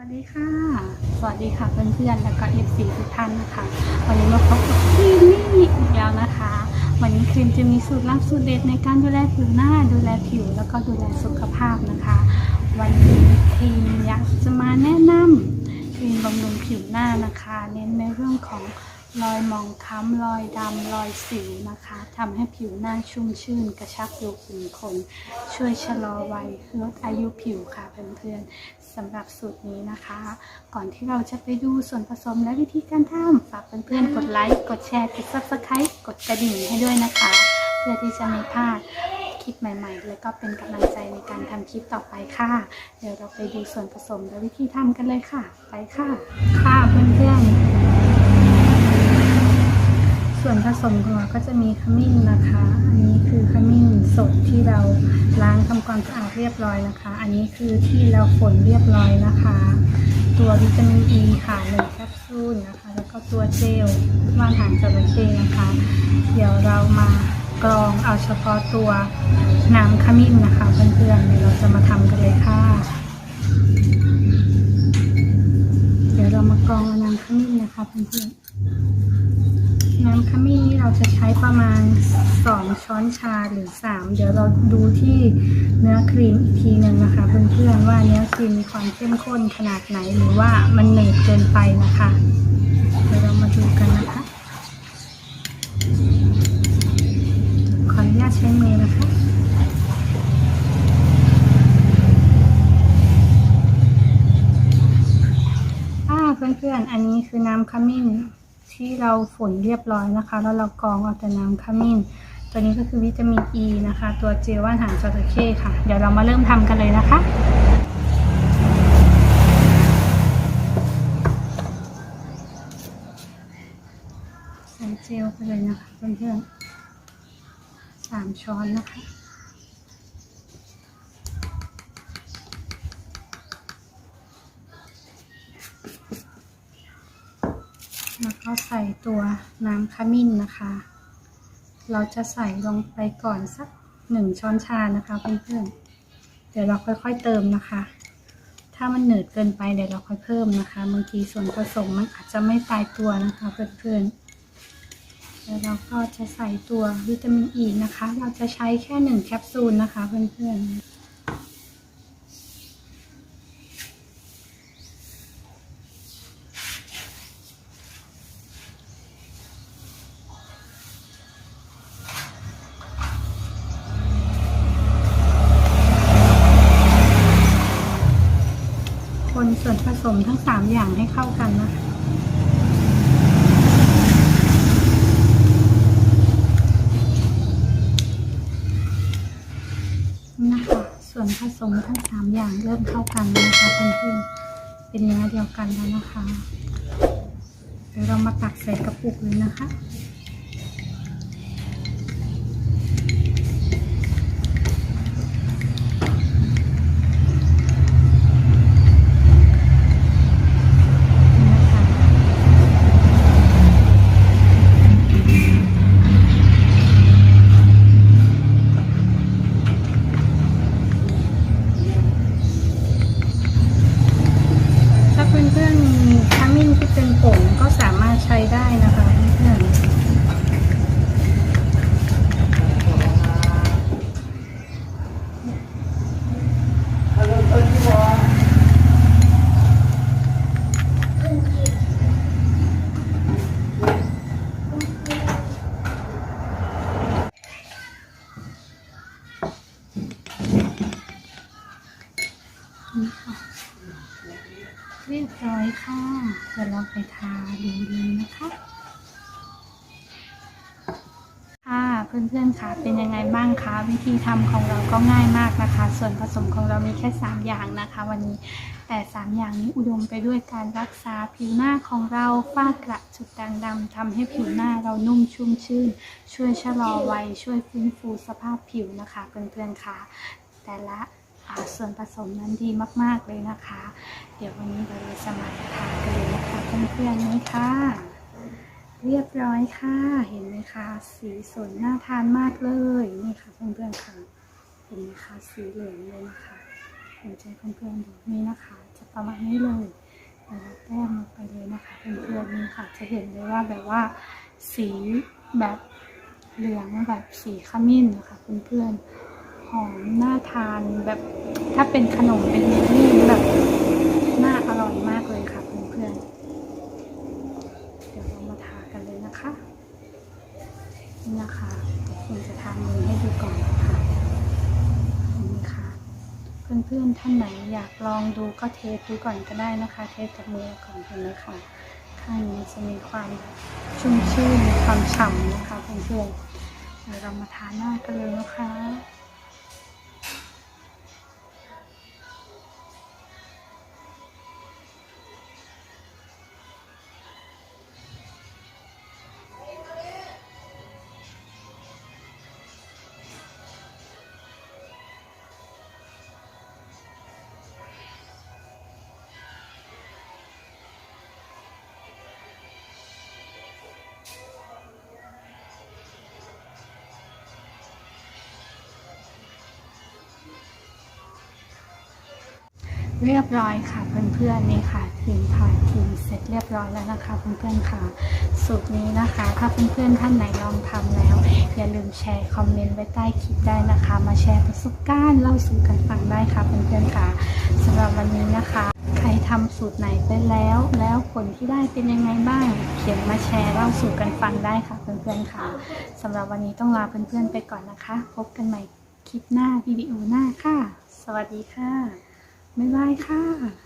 วัสดีค่ะ สวัสดีค่ะเพื่อนๆ แล้วก็เอฟซีทุกท่านนะคะ วันนี้มาพบกับทีมนี่อีกแล้วนะคะ วันนี้ครีมจะมีสูตรลับสูตรเด็ดในการดูแลผิวหน้า ดูแลผิวแล้วก็ดูแลสุขภาพนะคะ วันนี้ครีมอยากจะมาแนะนำครีมบำรุงผิวหน้านะคะ เน้นในเรื่องของ รอยมองค้ำรอยดำรอยสิวนะคะทำให้ผิวหน้าชุ่มชื่น กระชับรูขุมขนช่วยชะลอวัยลดอายุผิวค่ะเพื่อนๆสำหรับสูตรนี้นะคะ ก่อนที่เราจะไปดูส่วนผสมและวิธีการทำฝากเพื่อนๆกดไลค์กดแชร์กด subscribe กดกระดิ่งให้ด้วยนะคะ เพื่อที่จะไม่พลาดคลิปใหม่ ๆ แล้วก็เป็นกำลังใจในการทำคลิปต่อไปค่ะ เดี๋ยวเราไปดูส่วนผสมและวิธีทำกันเลยค่ะ ไปค่ะ ค่ะเพื่อนๆ ส่วนผสมของเราก็จะมีขมิ้นนะคะ อันนี้คือขมิ้นสดที่เราล้างทำความสะอาดเรียบร้อยนะคะ อันนี้คือที่เราฝนเรียบร้อยนะคะ ตัววิตามินอีค่ะหนึ่งแคปซูลนะคะ แล้วก็ตัวเจลว่านหางจระเข้นะคะ เดี๋ยวเรามากรองเอาเฉพาะตัวน้ำขมิ้นนะคะเพื่อนๆเดี๋ยวเราจะมาทำกันเลยค่ะ เดี๋ยวเรามากรองน้ำขมิ้นนะคะเพื่อนๆ น้ำขมิ้นนี่เราจะใช้ประมาณ 2 ช้อนชาหรือ 3 เดี๋ยวเราดูที่เนื้อครีมอีกทีหนึ่งนะคะเพื่อนๆว่าเนื้อครีมมีความเข้มข้นขนาดไหนหรือว่ามันเหนืดเกินไปนะคะเดี๋ยวเรามาดูกันนะคะขออนุญาตใช้มือนะคะอ่าเพื่อนๆ อันนี้คือน้ำขมิ้น ที่เราฝนเรียบร้อยนะคะ แล้วเรากรองเอาแต่น้ำขมิ้น ตัวนี้ก็คือวิตามินอ e ีนะคะ ตัวเจลว่านหางจระเข้ค่ะ เดี๋ยวเรามาเริ่มทำกันเลยนะคะใส่เจลไปเลยนะคะเพื่อนๆสามช้อนนะคะ แล้วก็ใส่ตัวน้ำขมิ้นนะคะ เราจะใส่ลงไปก่อนสักหนึ่งช้อนชานะคะเพื่อนๆ เดี๋ยวเราค่อยๆเติมนะคะ ถ้ามันเหนืดเกินไปเดี๋ยวเราค่อยเพิ่มนะคะ บางทีส่วนผสมมันอาจจะไม่ตายตัวนะคะเพื่อนๆ แล้วเราก็จะใส่ตัววิตามินอ e ีนะคะ เราจะใช้แค่หนึ่งแคปซูลนะคะเพื่อนๆ ส่วนผสมทั้ง 3 อย่างให้เข้ากันนะคะนี่นะคะ ส่วนผสมทั้ง 3 อย่างเริ่มเข้ากันนะคะเพื่อนๆเป็นเนื้อเดียวกันแล้วนะคะเดี๋ยวเรามาตักใส่กระปุกเลยนะคะ นี่นะคะถ้าเพื่อนๆมีขมิ้นที่เป็นผงก็สามารถใช้ได้นะคะเพื่อนๆ นี่ค่ะเรียบร้อย ค่ะเดี๋ยวเราไปทาดูเลยนะคะค่ะเพื่อนๆค่ะเป็นยังไงบ้างคะวิธีทำของเราก็ง่ายมากนะคะ ส่วนผสมของเรามีแค่ 3 อย่างนะคะ วันนี้แต่ 3 อย่างนี้อุดมไปด้วยการรักษาผิวหน้าของเราฝ้ากระจุดด่างดำทำให้ผิวหน้าเรานุ่มชุ่มชื่น ช่วยชะลอวัยช่วยฟื้นฟูสภาพผิวนะคะเพื่อนๆค่ะแต่ละ ส่วนผสมนั้นดีมากๆเลยนะคะ เดี๋ยววันนี้เราจะมาทานกันเลยนะคะเพื่อนๆนี่ค่ะ เรียบร้อยค่ะ เห็นไหมคะสีสวยน่าทานมากเลยนี่ค่ะเพื่อนๆค่ะเห็นไหมคะสีเหลืองเลยนะคะเดี๋ยวจะเพื่อนๆดูนี่นะคะ จะประมาณนี้เลยแล้วแต้มลงไปเลยนะคะเพื่อนๆนี่ค่ะ จะเห็นเลยว่าแบบว่าสีแบบเหลืองแบบสีขมิ้นนะคะเพื่อนๆ ทานแบบ ถ้าเป็นขนมเป็นเยลลี่แบบน่าอร่อยมากเลยค่ะเพื่อนๆเดี๋ยวเรามาทากันเลยนะคะนี่นะคะเดี๋ยวคุณจะทามือให้ดูก่อนนะคะนี่ค่ะ เพื่อนๆท่านไหนอยากลองดูก็เทสดูก่อนก็ได้นะคะ เทสกับมือก่อนเห็นไหมคะข้างนี้จะมีความชุ่มชื่นมีความฉ่ำนะคะเพื่อนๆเดี๋ยวเรามาทาหน้ากันเลยนะคะ เรียบร้อยค่ะเพื่อนๆนี่ค่ะทีมทาทีมเสร็จเรียบร้อยแล้วนะคะเพื่อนๆค่ะ สูตรนี้นะคะ ถ้าเพื่อนๆท่านไหนลองทำแล้ว อย่าลืมแชร์คอมเมนต์ไว้ใต้คลิปได้นะคะ มาแชร์ประสบการณ์เล่าสู่กันฟังได้ค่ะเพื่อนๆค่ะสำหรับวันนี้นะคะใครทำสูตรไหนไปแล้ว แล้วผลที่ได้เป็นยังไงบ้าง เขียนมาแชร์เล่าสู่กันฟังได้ค่ะเพื่อนๆค่ะสำหรับวันนี้ต้องลาเพื่อนๆไปก่อนนะคะ พบกันใหม่คลิปหน้าวิดีโอหน้าค่ะ สวัสดีค่ะ บ๊ายบายค่ะ